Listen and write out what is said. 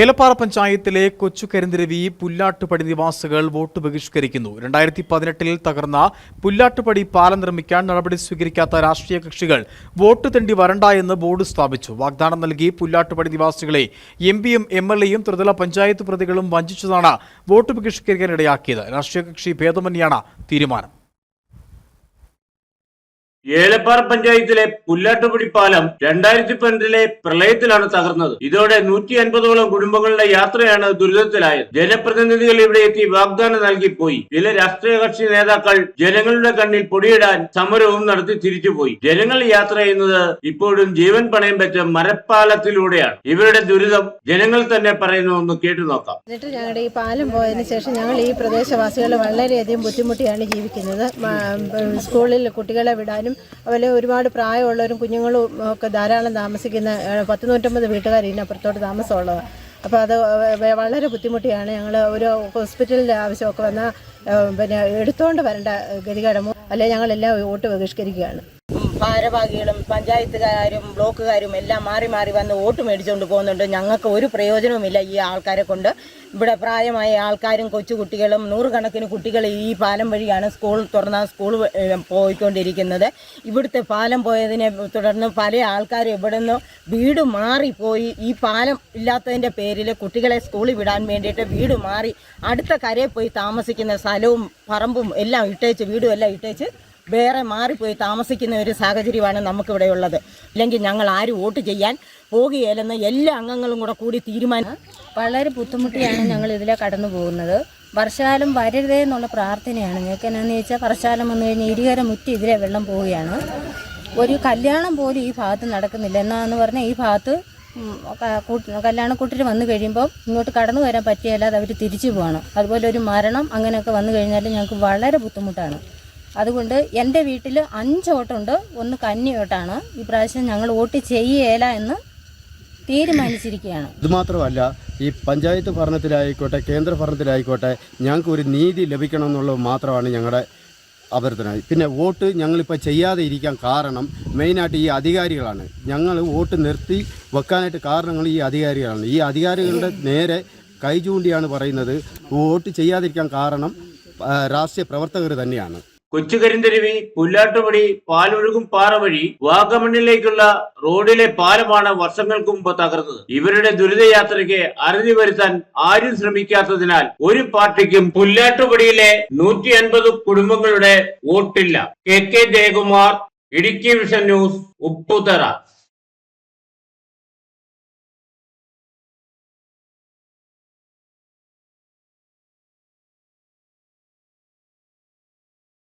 ഏലപ്പാറ പഞ്ചായത്തിലെ കൊച്ചുകരിന്തിരവി പുല്ലാട്ടുപടി നിവാസികൾ വോട്ട് ബഹിഷ്കരിക്കുന്നു. രണ്ടായിരത്തി പതിനെട്ടിൽ തകർന്ന പുല്ലാട്ടുപടി പാലം നിർമ്മിക്കാൻ നടപടി സ്വീകരിക്കാത്ത രാഷ്ട്രീയ കക്ഷികൾ വോട്ട് തെണ്ടി വരണ്ട എന്ന് ബോർഡ് സ്ഥാപിച്ചു. വാഗ്ദാനം നൽകി പുല്ലാട്ടുപടി നിവാസികളെ എം പിയും എം എൽ എയും ത്രിതല പഞ്ചായത്ത് പ്രതികളും വഞ്ചിച്ചതാണ് വോട്ട് ബഹിഷ്കരിക്കാനിടയാക്കിയത്. രാഷ്ട്രീയ കക്ഷി ഭേദമന്യാണ് തീരുമാനം. ഏലപ്പാറ പഞ്ചായത്തിലെ പുല്ലാട്ടുപടി പാലം രണ്ടായിരത്തി പന്ത്രണ്ടിലെ പ്രളയത്തിലാണ് തകർന്നത്. ഇതോടെ നൂറ്റി അൻപതോളം കുടുംബങ്ങളുടെ യാത്രയാണ് ദുരിതത്തിലായത്. ജനപ്രതിനിധികൾ ഇവിടെ എത്തി വാഗ്ദാനം നൽകിപ്പോയി ചില രാഷ്ട്രീയ കക്ഷി നേതാക്കൾ ജനങ്ങളുടെ കണ്ണിൽ പൊടിയിടാൻ സമരവും നടത്തി തിരിച്ചുപോയി ജനങ്ങൾ യാത്ര ചെയ്യുന്നത് ഇപ്പോഴും ജീവൻ പണയം വെച്ച മരപ്പാലത്തിലൂടെയാണ്. ഇവരുടെ ദുരിതം ജനങ്ങൾ തന്നെ പറയുന്നു ഒന്ന് കേട്ടു നോക്കാം. എന്നിട്ട് ഞങ്ങളുടെ ഈ പാലം പോയതിനു ശേഷം ഞങ്ങൾ ഈ പ്രദേശവാസികൾ വളരെയധികം ബുദ്ധിമുട്ടിയാണ് ജീവിക്കുന്നത്. സ്കൂളിൽ കുട്ടികളെ വിടാനും അതുപോലെ ഒരുപാട് പ്രായമുള്ളവരും കുഞ്ഞുങ്ങളും ഒക്കെ ധാരാളം താമസിക്കുന്ന പത്ത് നൂറ്റമ്പത് വീട്ടുകാർ ഇതിനപ്പുറത്തോട്ട് താമസമുള്ളത് അപ്പോൾ അത് വളരെ ബുദ്ധിമുട്ടിയാണ്. ഞങ്ങൾ ഒരു ഹോസ്പിറ്റലിന്റെ ആവശ്യമൊക്കെ വന്നാൽ പിന്നെ എടുത്തുകൊണ്ട് വരേണ്ട ഗതികേടമോ അല്ലെങ്കിൽ ഞങ്ങളെല്ലാം വോട്ട് ബഹിഷ്കരിക്കുകയാണ്. ഭാരവാഹികളും പഞ്ചായത്തുകാരും ബ്ലോക്കുകാരും എല്ലാം മാറി മാറി വന്ന് വോട്ട് മേടിച്ചുകൊണ്ട് പോകുന്നുണ്ട്. ഞങ്ങൾക്ക് ഒരു പ്രയോജനവുമില്ല ഈ ആൾക്കാരെ കൊണ്ട്. ഇവിടെ പ്രായമായ ആൾക്കാരും കൊച്ചുകുട്ടികളും നൂറുകണക്കിന് കുട്ടികൾ ഈ പാലം വഴിയാണ് സ്കൂൾ തുറന്ന സ്കൂൾ പോയിക്കൊണ്ടിരിക്കുന്നത്. ഇവിടുത്തെ പാലം പോയതിനെ തുടർന്ന് പല ആൾക്കാരും ഇവിടെ നിന്ന് വീട് മാറിപ്പോയി. ഈ പാലം ഇല്ലാത്തതിന്റെ പേരിൽ കുട്ടികളെ സ്കൂളിൽ വിടാൻ വേണ്ടിയിട്ട് വീട് മാറി അടുത്ത കരയിൽ പോയി താമസിക്കുന്ന സ്ഥലവും പറമ്പും എല്ലാം ഇട്ടേച്ച് വീടും എല്ലാം ഇട്ടേച്ച് വേറെ മാറിപ്പോയി താമസിക്കുന്ന ഒരു സാഹചര്യമാണ് നമുക്കിവിടെ ഉള്ളത് ഇല്ലെങ്കിൽ ഞങ്ങൾ ആരും വോട്ട് ചെയ്യാൻ പോകുകയില്ലെന്ന് എല്ലാ അംഗങ്ങളും കൂടെ കൂടി തീരുമാനം വളരെ ബുദ്ധിമുട്ടിയാണ് ഞങ്ങൾ ഇതിലെ കടന്നു പോകുന്നത്. വർഷകാലം വരരുതേ എന്നുള്ള പ്രാർത്ഥനയാണ്. ഞങ്ങൾക്ക് എന്നാന്ന് ചോദിച്ചാൽ വർഷകാലം വന്നു കഴിഞ്ഞാൽ ഇരുകര മുറ്റി ഇതിലെ വെള്ളം പോവുകയാണ്. ഒരു കല്യാണം പോലും ഈ ഭാഗത്ത് നടക്കുന്നില്ല. എന്നാന്ന് പറഞ്ഞാൽ ഈ ഭാഗത്ത് കല്യാണക്കൂട്ടിൽ വന്നു കഴിയുമ്പോൾ ഇങ്ങോട്ട് കടന്നു വരാൻ പറ്റിയല്ലാതെ അവർ തിരിച്ചു പോകണം അതുപോലെ ഒരു മരണം അങ്ങനെയൊക്കെ വന്നു കഴിഞ്ഞാൽ ഞങ്ങൾക്ക് വളരെ ബുദ്ധിമുട്ടാണ്. അതുകൊണ്ട് എന്റെ വീട്ടിൽ അഞ്ച് ഓട്ടുണ്ട് ഒന്ന് കന്നി ഓട്ടാണ് ഈ പ്രാവശ്യം ഞങ്ങൾ വോട്ട് ചെയ്യേല എന്ന് തീരുമാനിച്ചിരിക്കുകയാണ്. ഇത് മാത്രമല്ല ഈ പഞ്ചായത്ത് ഭരണത്തിലായിക്കോട്ടെ കേന്ദ്ര ഭരണത്തിലായിക്കോട്ടെ ഞങ്ങൾക്ക് ഒരു നീതി ലഭിക്കണം എന്നുള്ളത് മാത്രമാണ് ഞങ്ങളുടെ അഭ്യർത്ഥന. പിന്നെ വോട്ട് ഞങ്ങളിപ്പോൾ ചെയ്യാതെ ഇരിക്കാൻ കാരണം മെയിനായിട്ട് ഈ അധികാരികളാണ്. ഞങ്ങൾ വോട്ട് നിർത്തി വെക്കാനായിട്ട് കാരണങ്ങൾ ഈ അധികാരികളാണ്. ഈ അധികാരികളുടെ നേരെ കൈ ചൂണ്ടിയാണ് പറയുന്നത് വോട്ട് ചെയ്യാതിരിക്കാൻ കാരണം രാഷ്ട്രീയ പ്രവർത്തകർ തന്നെയാണ്. കൊച്ചുകരിന്തരുവി പുല്ലാട്ടുപടി പാലൊഴുകും പാറ വഴി വാഗമണ്ണിലേക്കുള്ള റോഡിലെ പാലമാണ് വർഷങ്ങൾക്ക് മുമ്പ് തകർന്നത്. ഇവരുടെ ദുരിതയാത്രയ്ക്ക് അറുതി വരുത്താൻ ആരും ശ്രമിക്കാത്തതിനാൽ ഒരു പാർട്ടിക്കും പുല്ലാട്ടുപടിയിലെ നൂറ്റി അൻപത് കുടുംബങ്ങളുടെ വോട്ടില്ല. K K Jayakumar Idukki vision news Upputhara.